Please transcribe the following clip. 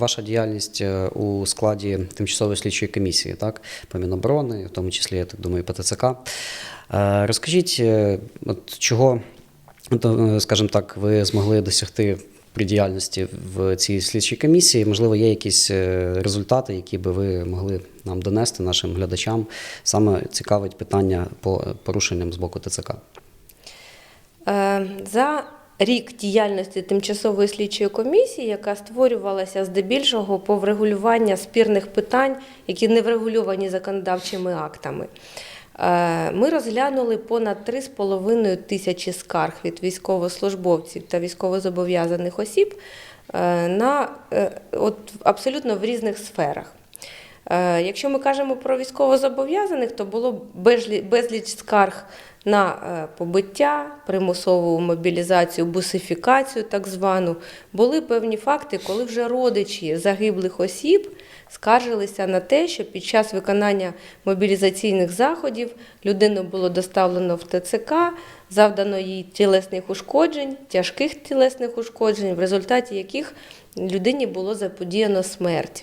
ваша діяльність е, у складі тимчасової слідчої комісії, так, по Міноборони, в тому числі, я так думаю, по ТЦК. Е, Розкажіть, е, от чого, скажімо так, ви змогли досягти при діяльності в цій слідчій комісії? Можливо, є якісь результати, які би ви могли нам донести нашим глядачам? Саме цікавить питання по порушенням з боку ТЦК. За рік діяльності тимчасової слідчої комісії, яка створювалася здебільшого по врегулювання спірних питань, які не врегульовані законодавчими актами. е, Ми розглянули понад 3,5 тисячі скарг від військовослужбовців та військовозобов'язаних осіб е, на е, от абсолютно в різних сферах. Е, Якщо ми кажемо про військовозобов'язаних, то було безліч скарг на е, побиття, примусову мобілізацію, бусифікацію, так звану. Були певні факти, коли вже родичі загиблих осіб скаржилися на те, що під час виконання мобілізаційних заходів людину було доставлено в ТЦК, завдано їй тілесних ушкоджень, тяжких тілесних ушкоджень, в результаті яких людині було заподіяно смерть.